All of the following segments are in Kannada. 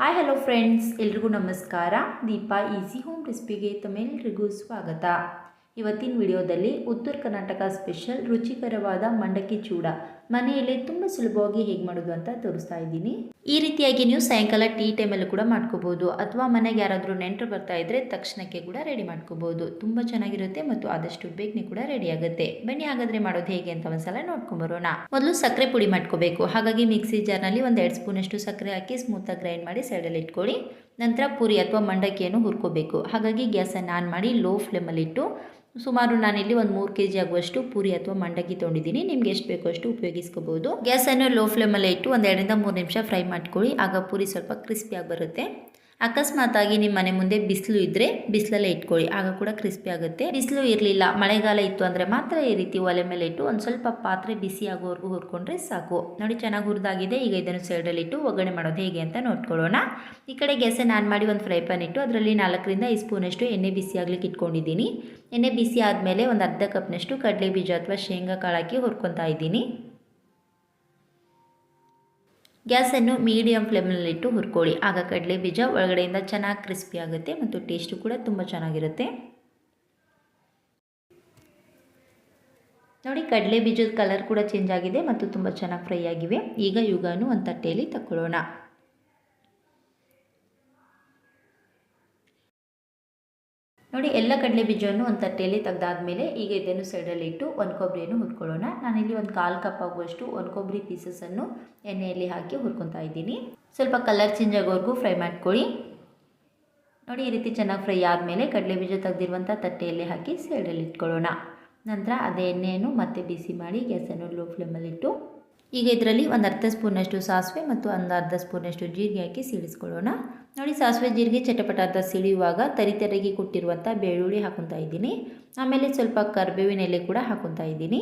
ಹಾಯ್ ಹಲೋ ಫ್ರೆಂಡ್ಸ್ ಎಲ್ರಿಗೂ ನಮಸ್ಕಾರ. ದೀಪಾ ಈಸಿ ಹೋಮ್ ರೆಸಿಪಿಗೆ ತಮ್ಮೆಲ್ರಿಗೂ ಸ್ವಾಗತ. ಇವತ್ತಿನ ವಿಡಿಯೋದಲ್ಲಿ ಉತ್ತರ ಕರ್ನಾಟಕ ಸ್ಪೆಷಲ್ ರುಚಿಕರವಾದ ಮಂಡಕ್ಕಿ ಚೂಡ. ಮನೆಯಲ್ಲೇ ತುಂಬ ಸುಲಭವಾಗಿ ಹೇಗೆ ಮಾಡೋದು ಅಂತ ತೋರಿಸ್ತಾ ಇದ್ದೀನಿ. ಈ ರೀತಿಯಾಗಿ ನೀವು ಸಾಯಂಕಾಲ ಟೀ ಟೈಮಲ್ಲಿ ಕೂಡ ಮಾಡ್ಕೋಬೋದು. ಅಥವಾ ಮನೆಗೆ ಯಾರಾದರೂ ನೆಂಟರು ಬರ್ತಾ ಇದ್ರೆ ತಕ್ಷಣಕ್ಕೆ ಕೂಡ ರೆಡಿ ಮಾಡ್ಕೋಬೋದು. ತುಂಬ ಚೆನ್ನಾಗಿರುತ್ತೆ ಮತ್ತು ಆದಷ್ಟು ಬೇಗನೆ ಕೂಡ ರೆಡಿ ಆಗುತ್ತೆ. ಬನ್ನಿ ಹಾಗಾದ್ರೆ ಮಾಡೋದು ಹೇಗೆ ಅಂತ ಒಂದ್ಸಲ ನೋಡ್ಕೊಂಬರೋಣ. ಮೊದಲು ಸಕ್ಕರೆ ಪುಡಿ ಮಾಡ್ಕೋಬೇಕು. ಹಾಗಾಗಿ ಮಿಕ್ಸಿ ಜಾರ್ನಲ್ಲಿ ಒಂದು ಎರಡು ಸ್ಪೂನಷ್ಟು ಸಕ್ಕರೆ ಹಾಕಿ ಸ್ಮೂತಾಗಿ ಗ್ರೈಂಡ್ ಮಾಡಿ ಸೈಡಲ್ಲಿ ಇಟ್ಕೊಳ್ಳಿ. ನಂತರ ಪೂರಿ ಅಥವಾ ಮಂಡಕ್ಕಿಯನ್ನು ಹುರ್ಕೋಬೇಕು. ಹಾಗಾಗಿ ಗ್ಯಾಸನ್ನು ಆನ್ ಮಾಡಿ ಲೋ ಫ್ಲೇಮಲ್ಲಿಟ್ಟು ಸುಮಾರು ನಾನಿಲ್ಲಿ ಒಂದು ಮೂರು ಕೆ ಜಿ ಆಗುವಷ್ಟು ಪೂರಿ ಅಥವಾ ಮಂಡಕ್ಕಿ ತೊಗೊಂಡಿದ್ದೀನಿ. ನಿಮ್ಗೆ ಎಷ್ಟು ಬೇಕೋ ಅಷ್ಟು ಉಪಯೋಗಿಸ್ಕೋಬೋದು. ಗ್ಯಾಸನ್ನು ಲೋ ಫ್ಲೇಮಲ್ಲೇ ಇಟ್ಟು ಒಂದು ಎರಡರಿಂದ ಮೂರು ನಿಮಿಷ ಫ್ರೈ ಮಾಡ್ಕೊಳ್ಳಿ. ಆಗ ಪೂರಿ ಸ್ವಲ್ಪ ಕ್ರಿಸ್ಪಿಯಾಗಿ ಬರುತ್ತೆ. ಅಕಸ್ಮಾತಾಗಿ ನಿಮ್ಮ ಮನೆ ಮುಂದೆ ಬಿಸಿಲು ಇದ್ದರೆ ಬಿಸಿಲಲ್ಲೇ ಇಟ್ಕೊಳ್ಳಿ. ಆಗ ಕೂಡ ಕ್ರಿಸ್ಪಿ ಆಗುತ್ತೆ. ಬಿಸಿಲು ಇರಲಿಲ್ಲ, ಮಳೆಗಾಲ ಇತ್ತು ಅಂದರೆ ಮಾತ್ರ ಈ ರೀತಿ ಒಲೆ ಮೇಲೆ ಇಟ್ಟು ಒಂದು ಸ್ವಲ್ಪ ಪಾತ್ರೆ ಬಿಸಿ ಆಗೋವರೆಗೂ ಹುರ್ಕೊಂಡ್ರೆ ಸಾಕು. ನೋಡಿ ಚೆನ್ನಾಗಿ ಹುರಿದಾಗಿದೆ. ಈಗ ಇದನ್ನು ಸೈಡಲ್ಲಿ ಇಟ್ಟು ಒಗ್ಗರಣೆ ಮಾಡೋದು ಹೇಗೆ ಅಂತ ನೋಡ್ಕೊಳ್ಳೋಣ. ಈ ಕಡೆ ಗ್ಯಾಸನ್ನು ಆನ್ ಮಾಡಿ ಒಂದು ಫ್ರೈ ಪ್ಯಾನ್ ಇಟ್ಟು ಅದರಲ್ಲಿ ನಾಲ್ಕರಿಂದ ಐದು ಸ್ಪೂನಷ್ಟು ಎಣ್ಣೆ ಬಿಸಿ ಆಗ್ಲಿಕ್ಕೆ ಇಟ್ಕೊಂಡಿದ್ದೀನಿ. ಎಣ್ಣೆ ಬಿಸಿ ಆದಮೇಲೆ ಒಂದು ಅರ್ಧ ಕಪ್ನಷ್ಟು ಕಡಲೆ ಬೀಜ ಅಥವಾ ಶೇಂಗಾ ಕಾಳು ಹಾಕಿ ಹುರ್ಕೊತಾ ಇದ್ದೀನಿ. ಗ್ಯಾಸನ್ನು ಮೀಡಿಯಂ ಫ್ಲೇಮ್ನಲ್ಲಿಟ್ಟು ಹುರ್ಕೊಳ್ಳಿ. ಆಗ ಕಡಲೆ ಬೀಜ ಒಳಗಡೆಯಿಂದ ಚೆನ್ನಾಗಿ ಕ್ರಿಸ್ಪಿ ಆಗುತ್ತೆ ಮತ್ತು ಟೇಸ್ಟು ಕೂಡ ತುಂಬ ಚೆನ್ನಾಗಿರುತ್ತೆ. ನೋಡಿ, ಕಡಲೆ ಬೀಜದ ಕಲರ್ ಕೂಡ ಚೇಂಜ್ ಆಗಿದೆ ಮತ್ತು ತುಂಬ ಚೆನ್ನಾಗಿ ಫ್ರೈ ಆಗಿವೆ. ಈಗ ಯುಗಾನು ಒಂದು ತಟ್ಟೆಯಲ್ಲಿ ತಗೊಳ್ಳೋಣ ನೋಡಿ, ಎಲ್ಲ ಕಡಲೆ ಬೀಜವನ್ನು ಒಂದು ತಟ್ಟೆಯಲ್ಲಿ ತೆಗೆದಾದ್ಮೇಲೆ ಈಗ ಇದನ್ನು ಸೈಡಲ್ಲಿ ಇಟ್ಟು ಒಂದು ಕೊಬ್ಬರಿಯನ್ನು ಹುರ್ಕೊಳ್ಳೋಣ. ನಾನಿಲ್ಲಿ ಒಂದು ಕಾಲು ಕಪ್ ಆಗುವಷ್ಟು ಒಂದು ಕೊಬ್ಬರಿ ಪೀಸಸನ್ನು ಎಣ್ಣೆಯಲ್ಲಿ ಹಾಕಿ ಹುರ್ಕೊತಾ ಇದ್ದೀನಿ. ಸ್ವಲ್ಪ ಕಲರ್ ಚೇಂಜ್ ಆಗೋವರೆಗೂ ಫ್ರೈ ಮಾಡ್ಕೊಳ್ಳಿ. ನೋಡಿ, ಈ ರೀತಿ ಚೆನ್ನಾಗಿ ಫ್ರೈ ಆದಮೇಲೆ ಕಡಲೆ ಬೀಜ ತೆಗೆದಿರುವಂಥ ತಟ್ಟೆಯಲ್ಲಿ ಹಾಕಿ ಸೈಡಲ್ಲಿ ಇಟ್ಕೊಳ್ಳೋಣ. ನಂತರ ಅದೇ ಎಣ್ಣೆಯನ್ನು ಮತ್ತೆ ಬಿಸಿ ಮಾಡಿ ಗ್ಯಾಸನ್ನು ಲೋ ಫ್ಲೇಮಲ್ಲಿಟ್ಟು ಈಗ ಇದರಲ್ಲಿ ಒಂದು ಅರ್ಧ ಸ್ಪೂನಷ್ಟು ಸಾಸಿವೆ ಮತ್ತು ಒಂದು ಅರ್ಧ ಸ್ಪೂನಷ್ಟು ಜೀರಿಗೆ ಹಾಕಿ ಸೀಳಿಸ್ಕೊಳ್ಳೋಣ. ನೋಡಿ, ಸಾಸಿವೆ, ಜೀರಿಗೆ ಚಟಪಟ ಅರ್ಧ ಸಿಳಿಯುವಾಗ ತರಿ ತರಿಗೆ ಕೊಟ್ಟಿರುವಂಥ ಬೆಳ್ಳುಳ್ಳಿ ಹಾಕೊತಾ ಇದ್ದೀನಿ. ಆಮೇಲೆ ಸ್ವಲ್ಪ ಕರ್ಬೇವಿನ ಎಲೆ ಕೂಡ ಹಾಕೊತಾ ಇದ್ದೀನಿ.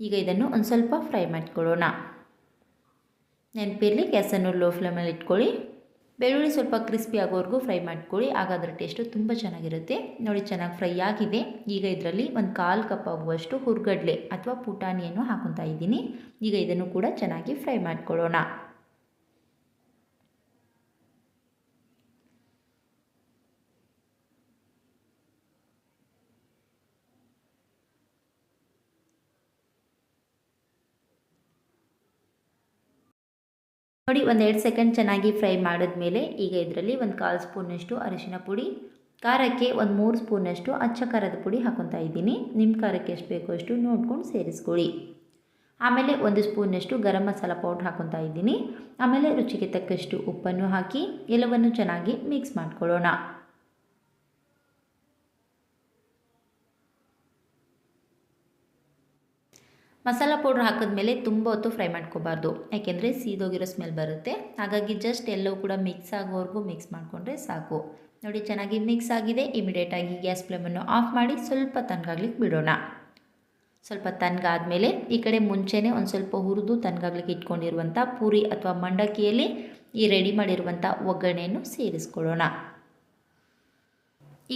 ಈಗ ಇದನ್ನು ಒಂದು ಸ್ವಲ್ಪ ಫ್ರೈ ಮಾಡ್ಕೊಳ್ಳೋಣ. ನೆನಪಿರಲಿ, ಗ್ಯಾಸನ್ನು ಲೋ ಫ್ಲೇಮಲ್ಲಿ ಇಟ್ಕೊಳ್ಳಿ. ಬೆಳ್ಳುಳ್ಳಿ ಸ್ವಲ್ಪ ಕ್ರಿಸ್ಪಿ ಆಗೋವರೆಗೂ ಫ್ರೈ ಮಾಡ್ಕೊಳ್ಳಿ. ಆಗ ಅದರ ಟೇಸ್ಟು ತುಂಬ ಚೆನ್ನಾಗಿರುತ್ತೆ. ನೋಡಿ, ಚೆನ್ನಾಗಿ ಫ್ರೈ ಆಗಿದೆ. ಈಗ ಇದರಲ್ಲಿ ಒಂದು ಕಾಲು ಕಪ್ ಆಗುವಷ್ಟು ಹುರ್ಗಡ್ಲೆ ಅಥವಾ ಪುಟಾಣಿಯನ್ನು ಹಾಕೊತಾ ಇದ್ದೀನಿ. ಈಗ ಇದನ್ನು ಕೂಡ ಚೆನ್ನಾಗಿ ಫ್ರೈ ಮಾಡ್ಕೊಳ್ಳೋಣ. ನೋಡಿ, ಒಂದು ಎರಡು ಸೆಕೆಂಡ್ ಚೆನ್ನಾಗಿ ಫ್ರೈ ಮಾಡಿದ್ಮೇಲೆ ಈಗ ಇದರಲ್ಲಿ ಒಂದು ಕಾಲು ಸ್ಪೂನಷ್ಟು ಅರಿಶಿನ ಪುಡಿ, ಖಾರಕ್ಕೆ ಒಂದು ಮೂರು ಸ್ಪೂನಷ್ಟು ಅಚ್ಚ ಖಾರದ ಪುಡಿ ಹಾಕೊತಾ ಇದ್ದೀನಿ. ನಿಮ್ಮ ಖಾರಕ್ಕೆ ಎಷ್ಟು ಬೇಕೋ ಅಷ್ಟು ನೋಡ್ಕೊಂಡು ಸೇರಿಸ್ಕೊಳ್ಳಿ. ಆಮೇಲೆ ಒಂದು ಸ್ಪೂನಷ್ಟು ಗರಂ ಮಸಾಲ ಪೌಡ್ರ್ ಹಾಕೊತಾ ಇದ್ದೀನಿ. ಆಮೇಲೆ ರುಚಿಗೆ ತಕ್ಕಷ್ಟು ಉಪ್ಪನ್ನು ಹಾಕಿ, ಎಲ್ಲವನ್ನು ಚೆನ್ನಾಗಿ ಮಿಕ್ಸ್ ಮಾಡ್ಕೊಳ್ಳೋಣ. ಮಸಾಲ ಪೌಡ್ರ್ ಹಾಕಿದ್ಮೇಲೆ ತುಂಬ ಹೊತ್ತು ಫ್ರೈ ಮಾಡ್ಕೋಬಾರ್ದು. ಯಾಕೆಂದರೆ ಸೀದೋಗಿರೋ ಸ್ಮೆಲ್ ಬರುತ್ತೆ. ಹಾಗಾಗಿ ಜಸ್ಟ್ ಎಲ್ಲವೂ ಕೂಡ ಮಿಕ್ಸ್ ಆಗೋವರೆಗೂ ಮಿಕ್ಸ್ ಮಾಡಿಕೊಂಡ್ರೆ ಸಾಕು. ನೋಡಿ, ಚೆನ್ನಾಗಿ ಮಿಕ್ಸ್ ಆಗಿದೆ. ಇಮಿಡಿಯೇಟಾಗಿ ಗ್ಯಾಸ್ ಫ್ಲೇಮನ್ನು ಆಫ್ ಮಾಡಿ ಸ್ವಲ್ಪ ತನಗಾಗ್ಲಿಕ್ಕೆ ಬಿಡೋಣ. ಸ್ವಲ್ಪ ತಣ್ಣಗಾದ್ಮೇಲೆ ಈ ಕಡೆ ಮುಂಚೆನೇ ಒಂದು ಸ್ವಲ್ಪ ಹುರಿದು ತನಗಾಗ್ಲಿಕ್ಕೆ ಇಟ್ಕೊಂಡಿರುವಂಥ ಪೂರಿ ಅಥವಾ ಮಂಡಕ್ಕಿಯಲ್ಲಿ ಈ ರೆಡಿ ಮಾಡಿರುವಂಥ ಒಗ್ಗರಣೆಯನ್ನು ಸೇರಿಸ್ಕೊಳ್ಳೋಣ.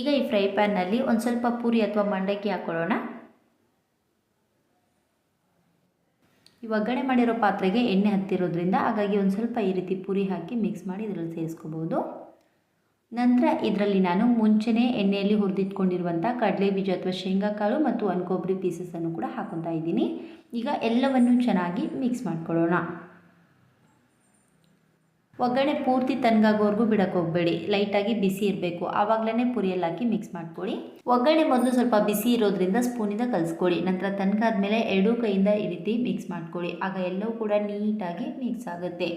ಈಗ ಈ ಫ್ರೈ ಪ್ಯಾನ್ನಲ್ಲಿ ಒಂದು ಸ್ವಲ್ಪ ಪೂರಿ ಅಥವಾ ಮಂಡಕ್ಕಿ ಹಾಕ್ಕೊಳ್ಳೋಣ ಈ ಒಗ್ಗರಣೆ ಮಾಡಿರೋ ಪಾತ್ರೆಗೆ ಎಣ್ಣೆ ಹತ್ತಿರೋದ್ರಿಂದ ಹಾಗಾಗಿ ಒಂದು ಸ್ವಲ್ಪ ಈ ರೀತಿ ಪುರಿ ಹಾಕಿ ಮಿಕ್ಸ್ ಮಾಡಿ ಇದರಲ್ಲಿ ಸೇರಿಸ್ಕೋಬೋದು. ನಂತರ ಇದರಲ್ಲಿ ನಾನು ಮುಂಚೆನೇ ಎಣ್ಣೆಯಲ್ಲಿ ಹುರಿದಿಟ್ಕೊಂಡಿರುವಂಥ ಕಡಲೆ ಬೀಜ ಅಥವಾ ಶೇಂಗಾಕಾಳು ಮತ್ತು ಒಂದು ಕೊಬ್ಬರಿ ಪೀಸಸನ್ನು ಕೂಡ ಹಾಕೊತಾ ಇದ್ದೀನಿ. ಈಗ ಎಲ್ಲವನ್ನು ಚೆನ್ನಾಗಿ ಮಿಕ್ಸ್ ಮಾಡ್ಕೊಳ್ಳೋಣ. ಒಗ್ಗರಣೆ ಪೂರ್ತಿ ತಣ್ಣಗಾಗೋವರೆಗೂ ಬಿಡಕ್ಕೆ ಹೋಗಬೇಡಿ. ಲೈಟಾಗಿ ಬಿಸಿ ಇರಬೇಕು. ಆವಾಗಲೇ ಪುರಿಯಲ್ಲಿ ಹಾಕಿ ಮಿಕ್ಸ್ ಮಾಡ್ಕೊಳ್ಳಿ ಒಗ್ಗರಣೆ ಮೊದಲು ಸ್ವಲ್ಪ ಬಿಸಿ ಇರೋದ್ರಿಂದ ಸ್ಪೂನಿಂದ ಕಲಿಸ್ಕೊಡಿ. ನಂತರ ತನಕಾದ್ಮೇಲೆ ಎರಡೂ ಕೈಯಿಂದ ಈ ರೀತಿ ಮಿಕ್ಸ್ ಮಾಡ್ಕೊಳ್ಳಿ ಆಗ ಎಲ್ಲವೂ ಕೂಡ ನೀಟಾಗಿ ಮಿಕ್ಸ್ ಆಗುತ್ತೆ.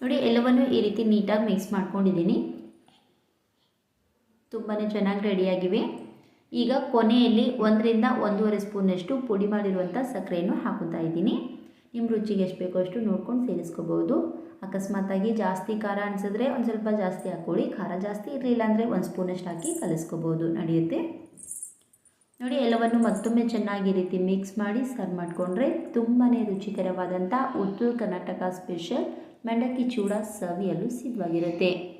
ನೋಡಿ, ಎಲ್ಲವನ್ನು ಈ ರೀತಿ ನೀಟಾಗಿ ಮಿಕ್ಸ್ ಮಾಡ್ಕೊಂಡಿದ್ದೀನಿ. ತುಂಬಾ ಚೆನ್ನಾಗಿ ರೆಡಿಯಾಗಿವೆ ಈಗ ಕೊನೆಯಲ್ಲಿ ಒಂದರಿಂದ ಒಂದೂವರೆ ಸ್ಪೂನಷ್ಟು ಪುಡಿ ಮಾಡಿರುವಂಥ ಸಕ್ಕರೆಯನ್ನು ಹಾಕುತ್ತಾ ಇದ್ದೀನಿ. ನಿಮ್ಮ ರುಚಿಗೆ ಎಷ್ಟು ಬೇಕೋ ಅಷ್ಟು ನೋಡ್ಕೊಂಡು ಸೇರಿಸ್ಕೋಬೋದು. ಅಕಸ್ಮಾತಾಗಿ ಜಾಸ್ತಿ ಖಾರ ಅನಿಸಿದ್ರೆ ಒಂದು ಸ್ವಲ್ಪ ಜಾಸ್ತಿ ಹಾಕ್ಕೊಳ್ಳಿ. ಖಾರ ಜಾಸ್ತಿ ಇರಲಿಲ್ಲ ಅಂದರೆ ಒಂದು ಸ್ಪೂನಷ್ಟು ಹಾಕಿ ಕಲಿಸ್ಕೋಬೋದು. ನಡೆಯುತ್ತೆ? ನೋಡಿ, ಎಲ್ಲವನ್ನು ಮತ್ತೊಮ್ಮೆ ಚೆನ್ನಾಗಿ ರೀತಿ ಮಿಕ್ಸ್ ಮಾಡಿ ಸರ್ವ್ ಮಾಡಿಕೊಂಡ್ರೆ ತುಂಬಾ ರುಚಿಕರವಾದಂಥ ಉತ್ತರ ಕರ್ನಾಟಕ ಸ್ಪೆಷಲ್ ಮಂಡಕ್ಕಿ ಚೂಡ ಸವಿಯಲು ಸಿದ್ಧವಾಗಿರುತ್ತೆ.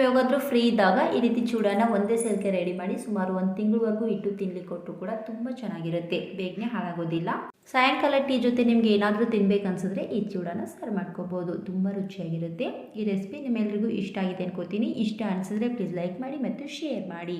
ನೀವು ಫ್ರೀ ಇದ್ದಾಗ ಈ ರೀತಿ ಚೂಡಾನ ಒಂದೇ ಸೇಲ್ಗೆ ರೆಡಿ ಮಾಡಿ ಸುಮಾರು ಒಂದು ತಿಂಗಳವರೆಗೂ ಇಟ್ಟು ತಿನ್ಲಿಕ್ಕೆ ಕೊಟ್ಟರು ಕೂಡ ತುಂಬ ಚೆನ್ನಾಗಿರುತ್ತೆ. ಬೇಗನೆ ಹಾಳಾಗೋದಿಲ್ಲ. ಸಾಯಂಕಾಲ ಟೀ ಜೊತೆ ನಿಮ್ಗೆ ಏನಾದರೂ ತಿನ್ಬೇಕು ಅನ್ಸಿದ್ರೆ ಈ ಚೂಡಾನ ಸರ್ವ್ ಮಾಡ್ಕೋಬೋದು. ತುಂಬ ರುಚಿಯಾಗಿರುತ್ತೆ. ಈ ರೆಸಿಪಿ ನಿಮ್ಮೆಲ್ರಿಗೂ ಇಷ್ಟ ಆಗಿದೆ ಅನ್ಕೋತೀನಿ. ಇಷ್ಟ ಅನಿಸಿದ್ರೆ ಪ್ಲೀಸ್ ಲೈಕ್ ಮಾಡಿ ಮತ್ತು ಶೇರ್ ಮಾಡಿ.